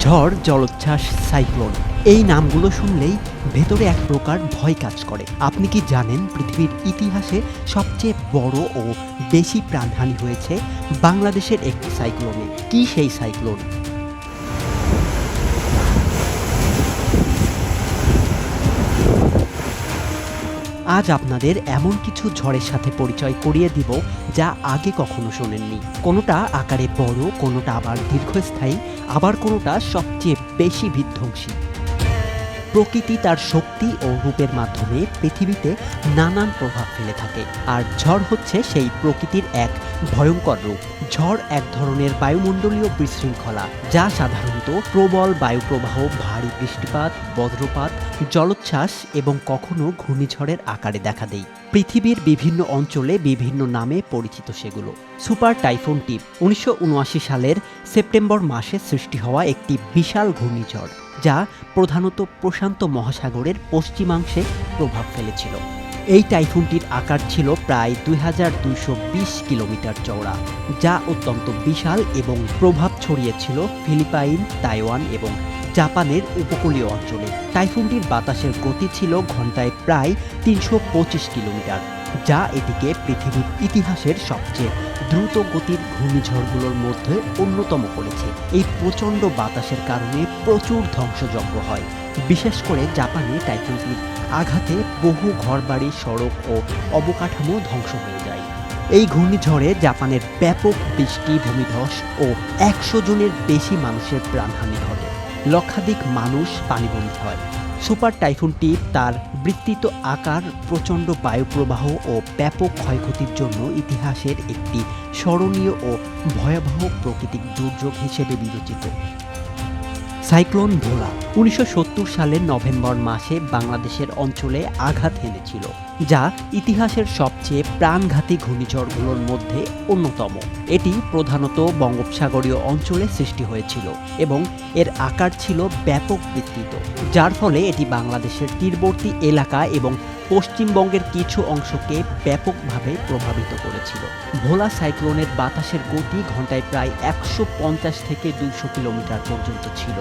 ঝড়, জলোচ্ছ্বাস, সাইক্লোন। এই নামগুলো শুনলেই ভেতরে এক প্রকার ভয় কাজ করে। আপনি কি জানেন পৃথিবীর ইতিহাসে সবচেয়ে বড় ও বেশি প্রাণহানি হয়েছে বাংলাদেশের একটি সাইক্লোনে? কি সেই সাইক্লোন? আজ আপনাদের এমন কিছু ঝড়ের সাথে পরিচয় করিয়ে দিব যা আগে কখনো শোনেননি। কোনোটা আকারে বড়, কোনোটা আবার দীর্ঘস্থায়ী, আবার কোনোটা সবচেয়ে বেশি বিধ্বংসী। প্রকৃতি তার শক্তি ও রূপের মাধ্যমে পৃথিবীতে নানান প্রভাব ফেলে থাকে। আর ঝড় হচ্ছে সেই প্রকৃতির এক ভয়ঙ্কর রূপ। ঝড় এক ধরনের বায়ুমণ্ডলীয় বিশৃঙ্খলা, যা সাধারণত প্রবল বায়ুপ্রবাহ, ভারী বৃষ্টিপাত, বজ্রপাত, জলোচ্ছ্বাস এবং কখনো ঘূর্ণিঝড়ের আকারে দেখা দেয়। পৃথিবীর বিভিন্ন অঞ্চলে বিভিন্ন নামে পরিচিত সেগুলো। সুপার টাইফুন টিপ, উনিশশো উনআশি সালের সেপ্টেম্বর মাসে সৃষ্টি হওয়া একটি বিশাল ঘূর্ণিঝড়। যা প্রধানত প্রশান্ত মহাসাগরের পশ্চিমাংশে প্রভাব ফেলেছিল। এই টাইফুনটির আকার ছিল প্রায় দুই হাজার দুইশো বিশ কিলোমিটার চওড়া, যা অত্যন্ত বিশাল এবং প্রভাব ছড়িয়েছিল ফিলিপাইন, তাইওয়ান এবং জাপানের উপকূলীয় অঞ্চলে। টাইফুনটির বাতাসের গতি ছিল ঘন্টায় প্রায় তিনশো পঁচিশ কিলোমিটার, যা এটিকে পৃথিবীর ইতিহাসের সবচেয়ে দ্রুত গতির ঘূর্ণিঝড়গুলোর মধ্যে অন্যতম করেছে এই প্রচণ্ড বাতাসের কারণে প্রচুর ধ্বংসযজ্ঞ হয়। বিশেষ করে জাপানে টাইফুনটির আঘাতে বহু ঘরবাড়ি, সড়ক ও অবকাঠামো ধ্বংস হয়ে যায়। এই ঘূর্ণিঝড়ে জাপানের ব্যাপক বৃষ্টি, ভূমিধস ও একশো জনের বেশি মানুষের প্রাণহানি ঘটে। লক্ষাধিক মানুষ পানিবন্দী হয়। সুপার টাইফুনটি তার বৃত্তিত আকার, প্রচণ্ড বায়ুপ্রবাহ ও ব্যাপক ক্ষয়ক্ষতির জন্য ইতিহাসের একটি স্মরণীয় ও ভয়াবহ প্রাকৃতিক দুর্যোগ হিসেবে বিবেচিত। সাইক্লোন ভোলা উনিশশো সত্তর সালের নভেম্বর মাসে বাংলাদেশের অঞ্চলে আঘাত হেনেছিল। যা ইতিহাসের সবচেয়ে প্রাণঘাতী ঘূর্ণিঝড়গুলোর মধ্যে অন্যতম। এটি প্রধানত বঙ্গোপসাগরীয় অঞ্চলে সৃষ্টি হয়েছিল এবং এর আকার ছিল ব্যাপক বিস্তৃত, যার ফলে এটি বাংলাদেশের তীরবর্তী এলাকা এবং পশ্চিমবঙ্গের কিছু অংশকে ব্যাপকভাবে প্রভাবিত করেছিল। ভোলা সাইক্লোনের বাতাসের গতি ঘন্টায় প্রায় একশো পঞ্চাশ থেকে দুইশো কিলোমিটার পর্যন্ত ছিল,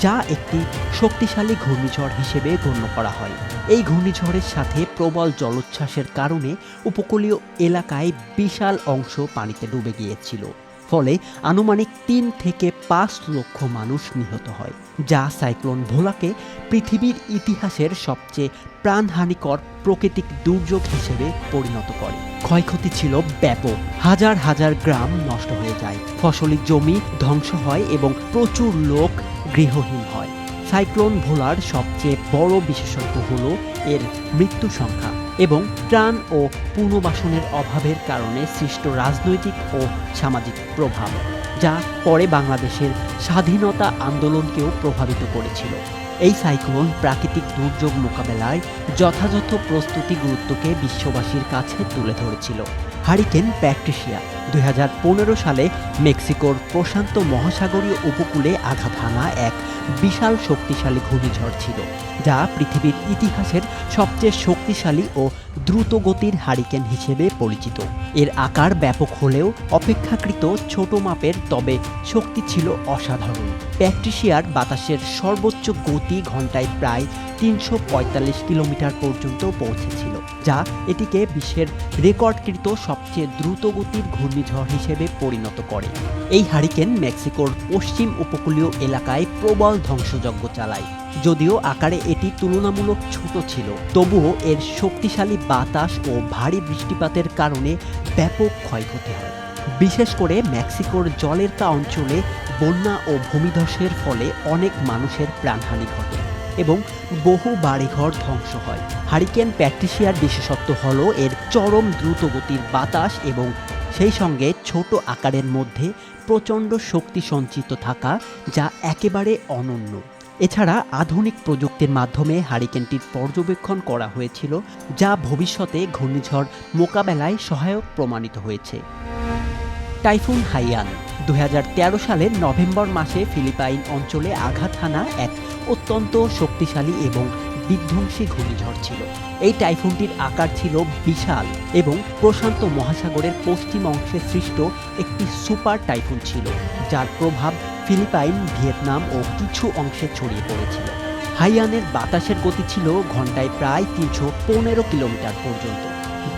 যা একটি শক্তিশালী ঘূর্ণিঝড় হিসেবে গণ্য করা হয়। এই ঘূর্ণিঝড়ের সাথে প্রবল জলোচ্ছ্বাসের কারণে উপকূলীয় এলাকায় বিশাল অংশ পানিতে ডুবে গিয়েছিল। ফলে আনুমানিক তিন থেকে পাঁচ লক্ষ মানুষ নিহত হয়, যা সাইক্লোন ভোলাকে পৃথিবীর ইতিহাসের সবচেয়ে প্রাণহানিকর প্রাকৃতিক দুর্যোগ হিসেবে পরিণত করে। ক্ষয়ক্ষতি ছিল ব্যাপক। হাজার হাজার গ্রাম নষ্ট হয়ে যায়। ফসলি জমি ধ্বংস হয় এবং প্রচুর লোক গৃহহীন হয়। সাইক্লোন ভোলার সবচেয়ে বড় বিশেষত্ব হল এর মৃত্যু সংখ্যা। এবং ত্রাণ ও পুনর্বাসনের অভাবের কারণে সৃষ্ট রাজনৈতিক ও সামাজিক প্রভাব, যা পরে বাংলাদেশের স্বাধীনতা আন্দোলনকেও প্রভাবিত করেছিল। এই সাইক্লোন প্রাকৃতিক দুর্যোগ মোকাবেলায় যথাযথ প্রস্তুতি গুরুত্বকে বিশ্ববাসীর কাছে তুলে ধরেছিল। হারিকেন প্যাট্রিশিয়া দুই সালে মেক্সিকোর প্রশান্ত মহাসাগরীয় উপকূলে আঘাত হানা এক বিশাল শক্তিশালী ঘূর্ণিঝড় ছিল, যা পৃথিবীর ইতিহাসের সবচেয়ে শক্তিশালী ও দ্রুতগতির হারিকেন হিসেবে পরিচিত। এর আকার ব্যাপক হলেও অপেক্ষাকৃত ছোট মাপের, তবে শক্তি ছিল অসাধারণ। প্যাট্রিশিয়ার বাতাসের সর্বোচ্চ গতি ঘন্টায় প্রায় তিনশো পঁয়তাল্লিশ কিলোমিটার পর্যন্ত পৌঁছেছিল, যা এটিকে বিশ্বের রেকর্ডকৃত সবচেয়ে দ্রুতগতির ঘূর্ণিঝড় হিসেবে পরিণত করে। এই হারিকেন মেক্সিকোর পশ্চিম উপকূলীয় এলাকায় প্রবল ধ্বংসযজ্ঞ চালায়। যদিও আকারে এটি তুলনামূলক ছোট ছিল, তবুও এর শক্তিশালী বাতাস ও ভারী বৃষ্টিপাতের কারণে ব্যাপক ক্ষয়ক্ষতি হয়। বিশেষ করে মেক্সিকোর জলেরকা অঞ্চলে বন্যা ও ভূমিধসের ফলে অনেক মানুষের প্রাণহানি ঘটে এবং বহু বাড়িঘর ধ্বংস হয়। হারিকেন প্যাট্রিশিয়ার বিশেষত্ব হল এর চরম দ্রুতগতির বাতাস এবং সেই সঙ্গে ছোট আকারের মধ্যে প্রচণ্ড শক্তি সঞ্চিত থাকা, যা একেবারে অনন্য। এছাড়া আধুনিক প্রযুক্তির মাধ্যমে হারিকেনটির পর্যবেক্ষণ করা হয়েছিল, যা ভবিষ্যতে ঘূর্ণিঝড় মোকাবেলায় সহায়ক প্রমাণিত হয়েছে। টাইফুন হাইয়ান দু সালের নভেম্বর মাসে ফিলিপাইন অঞ্চলে আঘাত হানা এক অত্যন্ত শক্তিশালী এবং বিধ্বংসী ঘূর্ণিঝড় ছিল। এই টাইফুনটির আকার ছিল বিশাল এবং প্রশান্ত মহাসাগরের পশ্চিম অংশে সৃষ্ট একটি সুপার টাইফুন ছিল, যার প্রভাব ফিলিপাইন, ভিয়েতনাম ও কিছু অংশে ছড়িয়ে পড়েছিল। হাইয়ানের বাতাসের গতি ছিল ঘন্টায় প্রায় তিনশো পনেরো কিলোমিটার পর্যন্ত,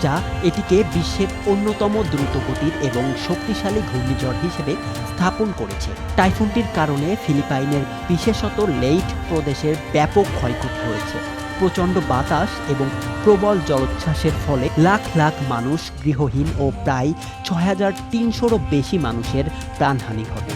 যা এটিকে বিশ্বের অন্যতম দ্রুতগতির এবং শক্তিশালী ঘূর্ণিঝড় হিসেবে স্থাপন করেছে। টাইফুনটির কারণে ফিলিপাইনের বিশেষত লেইট প্রদেশের ব্যাপক ক্ষয়ক্ষতি হয়েছে। প্রচণ্ড বাতাস এবং প্রবল জলোচ্ছ্বাসের ফলে লাখ লাখ মানুষ গৃহহীন ও প্রায় ছয় হাজার তিনশোরও বেশি মানুষের প্রাণহানি ঘটে।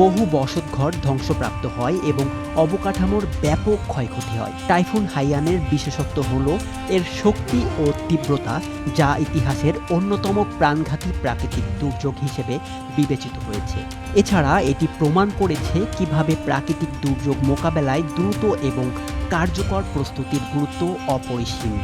বহু বসতঘর ধ্বংসপ্রাপ্ত হয় এবং অবকাঠামোর ব্যাপক ক্ষয়ক্ষতি হয়। টাইফুন হাইয়ানের বিশেষত্ব হল এর শক্তি ও তীব্রতা, যা ইতিহাসের অন্যতম প্রাণঘাতী প্রাকৃতিক দুর্যোগ হিসেবে বিবেচিত হয়েছে। এছাড়া এটি প্রমাণ করেছে কীভাবে প্রাকৃতিক দুর্যোগ মোকাবেলায় দ্রুত এবং কার্যকর প্রস্তুতির গুরুত্ব অপরিসীম।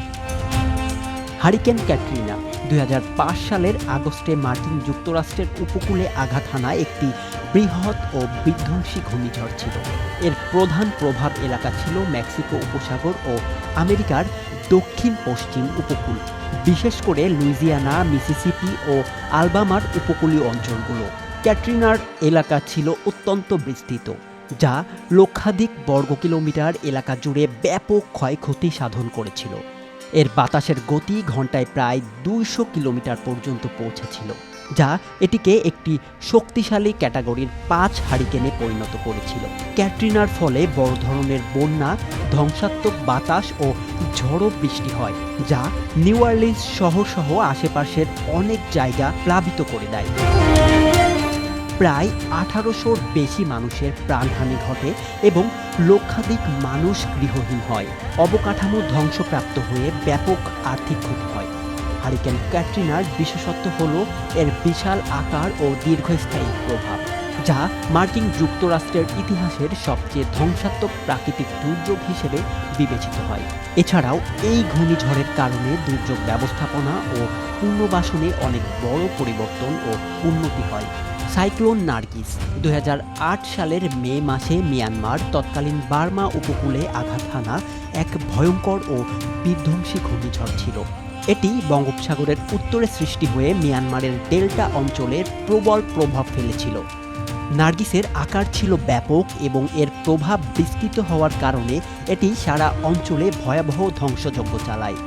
হারিকেন ক্যাটরিনা দু হাজার পাঁচ সালের আগস্টে মার্কিন যুক্তরাষ্ট্রের উপকূলে আঘাত হানা একটি বৃহৎ ও বিধ্বংসী ঘূর্ণিঝড় ছিল। এর প্রধান প্রভাব এলাকা ছিল মেক্সিকো উপসাগর ও আমেরিকার দক্ষিণ পশ্চিম উপকূল, বিশেষ করে লুইজিয়ানা, মিসিসিপি ও আলবামার উপকূলীয় অঞ্চলগুলো। ক্যাটরিনার এলাকা ছিল অত্যন্ত বিস্তৃত, যা লক্ষাধিক বর্গ কিলোমিটার এলাকা জুড়ে ব্যাপক ক্ষয়ক্ষতি সাধন করেছিল। এর বাতাসের গতি ঘন্টায় প্রায় দুইশো কিলোমিটার পর্যন্ত পৌঁছেছিল, যা এটিকে একটি শক্তিশালী ক্যাটাগরির পাঁচ হারিকেনে পরিণত করেছিল। ক্যাটরিনার ফলে বড় ধরনের বন্যা, ধ্বংসাত্মক বাতাস ও ঝড়ো বৃষ্টি হয়, যা নিউ অর্লিন্স শহর সহ আশেপাশের অনেক জায়গা প্লাবিত করে দেয়। প্রায় আঠারোশোর বেশি মানুষের প্রাণহানি ঘটে এবং লক্ষাধিক মানুষ গৃহহীন হয়। অবকাঠামো ধ্বংসপ্রাপ্ত হয়ে ব্যাপক আর্থিক ক্ষতি হয়। হারিকেন ক্যাটরিনার বিশেষত্ব হল এর বিশাল আকার ও দীর্ঘস্থায়ী প্রভাব, যা মার্কিন যুক্তরাষ্ট্রের ইতিহাসের সবচেয়ে ধ্বংসাত্মক প্রাকৃতিক দুর্যোগ হিসেবে বিবেচিত হয়। এছাড়াও এই ঘূর্ণিঝড়ের কারণে দুর্যোগ ব্যবস্থাপনা ও পুনর্বাসনে অনেক বড় পরিবর্তন ও উন্নতি হয়। সাইক্লোন নার্গিস। দু হাজার আট সালের মে মাসে মিয়ানমার, তৎকালীন বার্মা উপকূলে আঘাত হানা এক ভয়ঙ্কর ও বিধ্বংসী ঘূর্ণিঝড় ছিল। এটি বঙ্গোপসাগরের উত্তরে সৃষ্টি হয়ে মিয়ানমারের ডেল্টা অঞ্চলে প্রবল প্রভাব ফেলেছিল। নার্গিসের আকার ছিল ব্যাপক এবং এর প্রভাব বিস্তৃত হওয়ার কারণে এটি সারা অঞ্চলে ভয়াবহ ধ্বংসযজ্ঞ চালায়।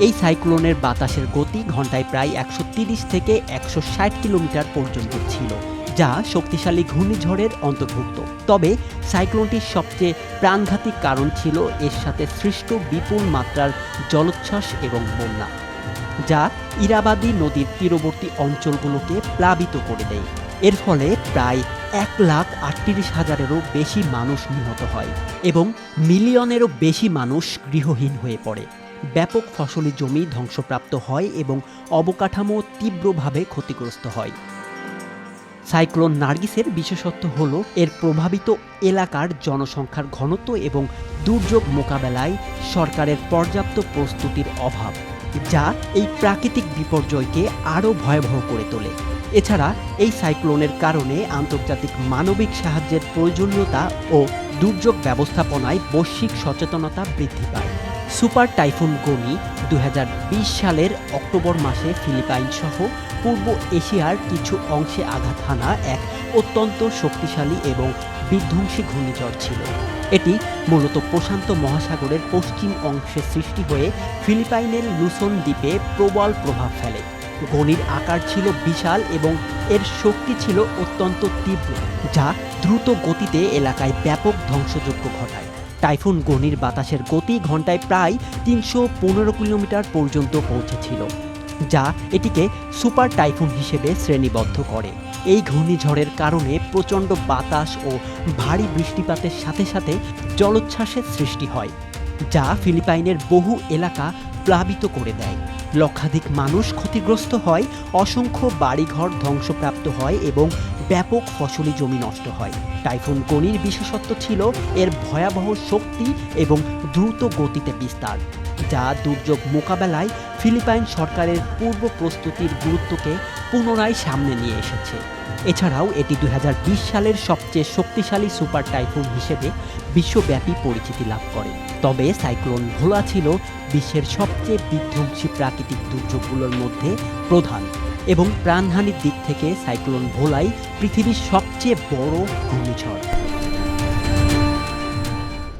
এই সাইক্লোনের বাতাসের গতি ঘন্টায় প্রায় একশো থেকে একশো ষাট কিলোমিটার পর্যন্ত ছিল, যা শক্তিশালী ঘূর্ণিঝড়ের অন্তর্ভুক্ত। তবে সাইক্লোনটির সবচেয়ে প্রাণঘাতী কারণ ছিল এর সাথে সৃষ্ট বিপুল মাত্রার জলোচ্ছ্বাস এবং বন্যা, যা ইরাবাদী নদীর তীরবর্তী অঞ্চলগুলোকে প্লাবিত করে দেয়। এর ফলে প্রায় এক লাখ আটত্রিশ হাজারেরও বেশি মানুষ নিহত হয় এবং মিলিয়নেরও বেশি মানুষ গৃহহীন হয়ে পড়ে। ব্যাপক ফসলি জমি ধ্বংসপ্রাপ্ত হয় এবং অবকাঠামো তীব্রভাবে ক্ষতিগ্রস্ত হয়। সাইক্লোন নার্গিসের বিশেষত্ব হল, এর প্রভাবিত এলাকার জনসংখ্যার ঘনত্ব এবং দুর্যোগ মোকাবেলায় সরকারের পর্যাপ্ত প্রস্তুতির অভাব, যা এই প্রাকৃতিক বিপর্যয়কে আরও ভয়াবহ করে তোলে। এছাড়া, এই সাইক্লোনের কারণে আন্তর্জাতিক মানবিক সাহায্যের প্রয়োজনীয়তা ও দুর্যোগ ব্যবস্থাপনায় বৈশ্বিক সচেতনতা বৃদ্ধি পায়। সুপার টাইফুন গনি দু সালের অক্টোবর মাসে ফিলিপাইন সহ পূর্ব এশিয়ার কিছু অংশে আঘাত হানা এক অত্যন্ত শক্তিশালী এবং বিধ্বংসী ঘূর্ণিঝড় ছিল। এটি মূলত প্রশান্ত মহাসাগরের পশ্চিম অংশে সৃষ্টি হয়ে ফিলিপাইনের লুসন দ্বীপে প্রবল প্রভাব ফেলে। গণির আকার ছিল বিশাল এবং এর শক্তি ছিল অত্যন্ত তীব্র, যা দ্রুত গতিতে এলাকায় ব্যাপক ধ্বংসযজ্ঞ ঘটায়। টাইফুন গনির বাতাসের গতি ঘন্টায় প্রায় তিনশো পনেরো কিলোমিটার পর্যন্ত পৌঁছেছিল, যা এটিকে সুপার টাইফুন হিসেবে শ্রেণীবদ্ধ করে। এই ঘূর্ণিঝড়ের কারণে প্রচণ্ড বাতাস ও ভারী বৃষ্টিপাতের সাথে সাথে জলোচ্ছ্বাসের সৃষ্টি হয়, যা ফিলিপাইনের বহু এলাকা প্লাবিত করে দেয়। লক্ষাধিক মানুষ ক্ষতিগ্রস্ত হয়, অসংখ্য বাড়িঘর ধ্বংসপ্রাপ্ত হয় এবং ব্যাপক ফসলি জমি নষ্ট হয়। টাইফুন গনির বিশেষত্ব ছিল এর ভয়াবহ শক্তি এবং দ্রুত গতিতে বিস্তার, যা দুর্যোগ মোকাবেলায় ফিলিপাইন সরকারের পূর্ব প্রস্তুতির গুরুত্বকে পুনরায় সামনে নিয়ে এসেছে। এছাড়াও এটি দু হাজার বিশ সালের সবচেয়ে শক্তিশালী সুপার টাইফুন হিসেবে বিশ্বব্যাপী পরিচিতি লাভ করে। তবে সাইক্লোন ভোলা ছিল বিশ্বের সবচেয়ে বিধ্বংসী প্রাকৃতিক দুর্যোগগুলোর মধ্যে প্রধান। এবং প্রাণহানির দিক থেকে সাইক্লোন ভোলাই পৃথিবীর সবচেয়ে বড় ঘূর্ণিঝড়।